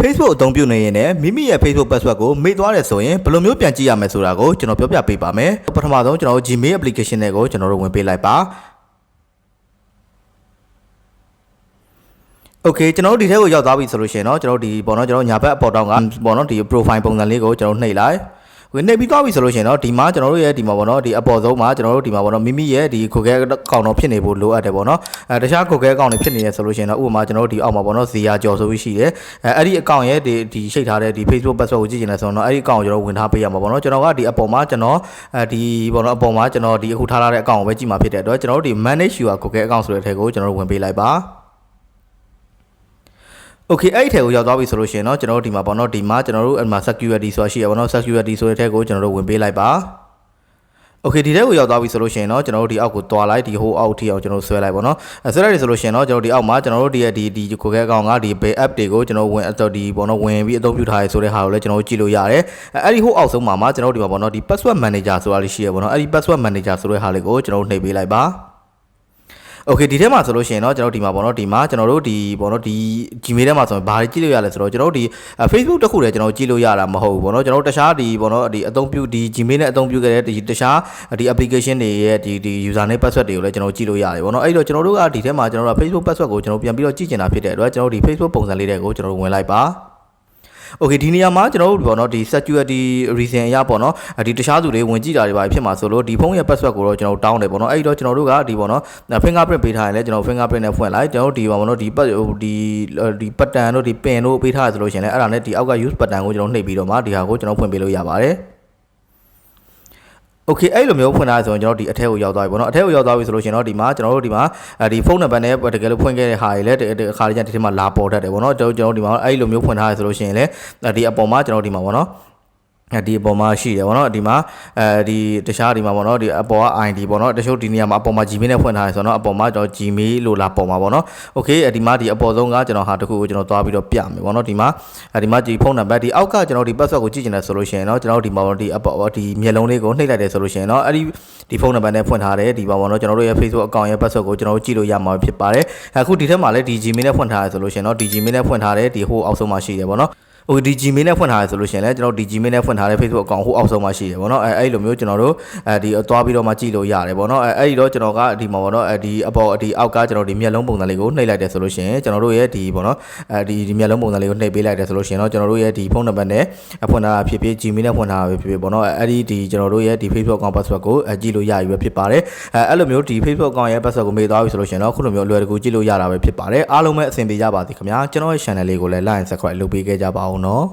Facebook အသုံးပြုနေရင်လည်းမိမိရဲ့ Facebook password ကိုမေ့သွားတယ်ဆိုရင်ဘယ်လိုမျိုးပြန်ကြည့်ရမလဲဆိုတာကိုကျွန်တော်ပြောပြပေးပါမယ်ပထမဆုံးကျွန်တော်တို့ Gmail application တွေကိုကျွန်တော်တို့ဝင်ပေးလိုက်ပါโอเคကျွန်တော်တို့ဒီထဲကိုရောက်သွားပြီဆိုလို့ရှိရင်เนาะကျွန်တော်တို့ဒီပေါ့เนาะကျွန်တော်တို့ညာဘက်အပေါ်တောင်ကပေါ့เนาะဒီ profile ပုံစံလေးကိုကျွန်တော်တို့နှိပ်လိုက် ဝင်နေပြီးသွားပြီဆိုလို့ရှိရင်တော့ဒီမှာကျွန်တော်တို့ရဲ့ဒီမှာပေါ့နော်ဒီအပေါ်ဆုံးမှာကျွန်တော်တို့ဒီမှာပေါ့နော်မိမိရဲ့ဒီခိုခဲကောင်တော့ဖြစ်နေဖို့လိုအပ်တယ်ပေါ့နော်အဲတခြားခိုခဲကောင်တွေဖြစ်နေရဆိုလို့ရှိရင်တော့ဥပမာကျွန်တော်တို့ဒီအောက်မှာပေါ့နော်ဇီယာကျော်ဆိုပြီးရှိတယ်အဲအဲ့ဒီအကောင့်ရဲ့ဒီဒီရှိထားတဲ့ဒီ Facebook password ကိုကြည့်ရင်လည်းဆိုတော့အဲ့ဒီအကောင့်ကိုကျွန်တော်ဝင်ထားပေးရမှာပေါ့နော်ကျွန်တော်ကဒီအပေါ်မှာကျွန်တော်အဲဒီပေါ့နော်အပေါ်မှာကျွန်တော်ဒီအခုထားထားတဲ့အကောင့်ကိုပဲကြည့်မှာဖြစ်တဲ့အတွက်ကျွန်တော်တို့ဒီ manage your ခိုခဲအကောင့်ဆိုတဲ့အထက်ကိုကျွန်တော်တို့ဝင်ပေးလိုက်ပါ โอเคအဲ့ဒီထဲကိုရောက်သွားပြီဆိုလို့ရှိရင်เนาะကျွန်တော်တို့ဒီမှာပေါ့เนาะဒီမှာကျွန်တော်တို့အမှ security ဆိုတာရှိရပါတော့ security ဆိုတဲ့ထဲကိုကျွန်တော်တို့ဝင်ပေးလိုက်ပါโอเคဒီထဲကိုရောက်သွားပြီဆိုလို့ရှိရင်เนาะကျွန်တော်တို့ဒီအောက်ကိုတွာလိုက်ဒီဟိုအောက်ထိအောင်ကျွန်တော်တို့ဆွဲလိုက်ပါတော့အဲဆွဲလိုက်ပြီဆိုလို့ရှိရင်เนาะကျွန်တော်တို့ဒီအောက်မှာကျွန်တော်တို့ဒီရဲ့ဒီဒီ Google account ကဒီ pay app တွေကိုကျွန်တော်ဝင်အတော့ဒီပေါ့เนาะဝင်ပြီးအသုံးပြုထားရဆိုတဲ့ဟာကိုလည်းကျွန်တော်တို့ကြည့်လို့ရတယ်အဲအဲ့ဒီဟိုအောက်ဆုံးမှာမှာကျွန်တော်တို့ဒီမှာပေါ့เนาะဒီ password manager ဆိုတာလေးရှိရပါတော့အဲ့ဒီ password manager ဆိုတဲ့ဟာလေးကိုကျွန်တော်တို့နှိပ်ပေးလိုက်ပါ โอเคဒီထဲမှာဆိုလို့ရှိရင်เนาะကျွန်တော်တို့ဒီမှာပေါ့เนาะဒီမှာကျွန်တော်တို့ဒီပေါ့เนาะဒီ Gmail ထဲမှာဆိုရင်ဘာတွေကြည့်လို့ရလဲဆိုတော့ကျွန်တော်တို့ဒီ Facebook တစ်ခုတည်းကျွန်တော်ကြည့်လို့ရတာမဟုတ်ဘူးပေါ့เนาะကျွန်တော်တို့တခြားဒီပေါ့เนาะဒီအသုံးပြုဒီ Gmail နဲ့အသုံးပြုခဲ့တဲ့ဒီတခြားဒီ application တွေရဲ့ဒီဒီ user name password တွေကိုလည်းကျွန်တော်ကြည့်လို့ရတယ်ပေါ့เนาะအဲ့တော့ကျွန်တော်တို့ကဒီထဲမှာကျွန်တော်တို့ Facebook password ကိုကျွန်တော်ပြန်ပြီးတော့ကြည့်ချင်တာဖြစ်တဲ့အတွက်ကျွန်တော်တို့ဒီ Facebook ပုံစံလေးတွေကိုကျွန်တော်တို့ဝင်လိုက်ပါ Okay ဒီနေရာမှာကျွန်တော်တို့ပေါ့နော်ဒီ security reason အရပေါ့နော်ဒီတခြားသူတွေဝင်ကြည့်တာတွေပါဖြစ်မှာဆိုလို့ဒီဖုန်းရဲ့ password ကိုတော့ကျွန်တော်တို့တောင်းတယ်ပေါ့နော်အဲ့ဒီတော့ကျွန်တော်တို့ကဒီပေါ့နော် fingerprint ပေးထားရင်လည်းကျွန်တော် fingerprint နဲ့ဖွင့်လိုက်ကျွန်တော်တို့ဒီပေါ့နော်ဒီပတ်ဒီဒီ pattern တို့ဒီ pin တို့ပေးထားရဆိုလို့ရှင်လည်းအဲ့ဒါနဲ့ဒီအောက်က use pattern ကိုကျွန်တော်နှိပ်ပြီးတော့မှဒီဟာကိုကျွန်တော်ဖွင့်ပေးလို့ရပါတယ် โอเคအဲ့လိုမျိုးဖွင့်ထားဆိုရင်ကျွန်တော်ဒီအထက်ကိုရောက်သွားပြီပေါ့နော်အထက်ကိုရောက်သွားပြီဆိုလို့ရှိရင်တော့ဒီမှာကျွန်တော်တို့ဒီမှာဒီဖုန်းနံပါတ်နဲ့တကယ်လို့ဖွင့်ခဲ့တဲ့ဟာတွေလည်းအခါလေးကျဒီထဲမှာလာပေါ်တတ်တယ်ပေါ့နော်ကျွန်တော်တို့ဒီမှာအဲ့လိုမျိုးဖွင့်ထားရဆိုလို့ရှိရင်လည်းဒီအပေါ်မှာကျွန်တော်ဒီမှာပေါ့နော် ဒီအပေါ်မှာရှိတယ်ဗောနော်ဒီမှာအဲဒီတခြားဒီမှာဗောနော်ဒီအပေါ်က ID ဗောနော်တချို့ဒီနေရာမှာအပေါ်မှာ Gmail နဲ့ဖွင့်ထားတယ်ဆိုတော့အပေါ်မှာကျွန်တော် Gmail လို့လာပေါ်မှာဗောနော်โอเคဒီမှာဒီအပေါ်ဆုံးကကျွန်တော်ဟာတခုကိုကျွန်တော်သွားပြီးတော့ပြမယ်ဗောနော်ဒီမှာဒီမှာဒီဖုန်းနံပါတ်ဒီအောက်ကကျွန်တော်ဒီ password ကိုကြည့်ချင်တယ်ဆိုလို့ရှိရင်เนาะကျွန်တော်ဒီမှာဒီအပေါ်ဒီမျက်လုံးလေးကိုနှိပ်လိုက်တယ်ဆိုလို့ရှိရင်เนาะအဲ့ဒီဒီဖုန်းနံပါတ်နဲ့ဖွင့်ထားတယ်ဒီပါဗောနော်ကျွန်တော်တို့ရဲ့ Facebook account ရဲ့ password ကိုကျွန်တော်တို့ကြည့်လို့ရမှာဖြစ်ပါတယ်အခုဒီထက်မှာလည်းဒီ Gmail နဲ့ဖွင့်ထားတယ်ဆိုလို့ရှိရင်เนาะဒီ Gmail နဲ့ဖွင့်ထားတယ်ဒီဟိုအောက်ဆုံးမှာရှိတယ်ဗောနော် ဟိုဒီ Gmail နဲ့ဖွင့်ထားရဆိုလို့ရှိရင်လည်းကျွန်တော်ဒီ Gmail နဲ့ဖွင့်ထားတဲ့ Facebook account ဟိုအောက်ဆုံးမှာရှိတယ်ဗောနော်အဲအဲ့လိုမျိုးကျွန်တော်တို့အဲဒီသွားပြီးတော့မှကြည့်လို့ရတယ်ဗောနော်အဲအဲ့ဒီတော့ကျွန်တော်ကဒီမှာဗောနော်အဲဒီအပေါ်ဒီအောက်ကကျွန်တော်ဒီမျက်လုံးပုံစံလေးကိုနှိပ်လိုက်တယ်ဆိုလို့ရှိရင်ကျွန်တော်တို့ရဲ့ဒီဗောနော်အဲဒီဒီမျက်လုံးပုံစံလေးကိုနှိပ်ပေးလိုက်တယ်ဆိုလို့ရှိရင်တော့ကျွန်တော်တို့ရဲ့ဒီဖုန်းနံပါတ်နဲ့ဖွင့်ထားတာဖြစ်ဖြစ် Gmail နဲ့ဖွင့်ထားတာဖြစ်ဖြစ်ဗောနော်အဲ့ဒီဒီကျွန်တော်တို့ရဲ့ဒီ Facebook account password ကိုကြည့်လို့ရပြီပဲဖြစ်ပါတယ်အဲအဲ့လိုမျိုးဒီ Facebook account ရဲ့ password ကိုမေ့သွားပြီဆိုလို့ရှိရင်တော့ခုလိုမျိုးအလွယ်တကူကြည့်လို့ရတာပဲဖြစ်ပါတယ်အားလုံးပဲအဆင်ပြေကြပါသည်ခင်ဗျာကျွန်တော်ရဲ့ channel လေးကိုလည်း like and subscribe လုပ်ပေးခဲ့ကြပါဦးနော်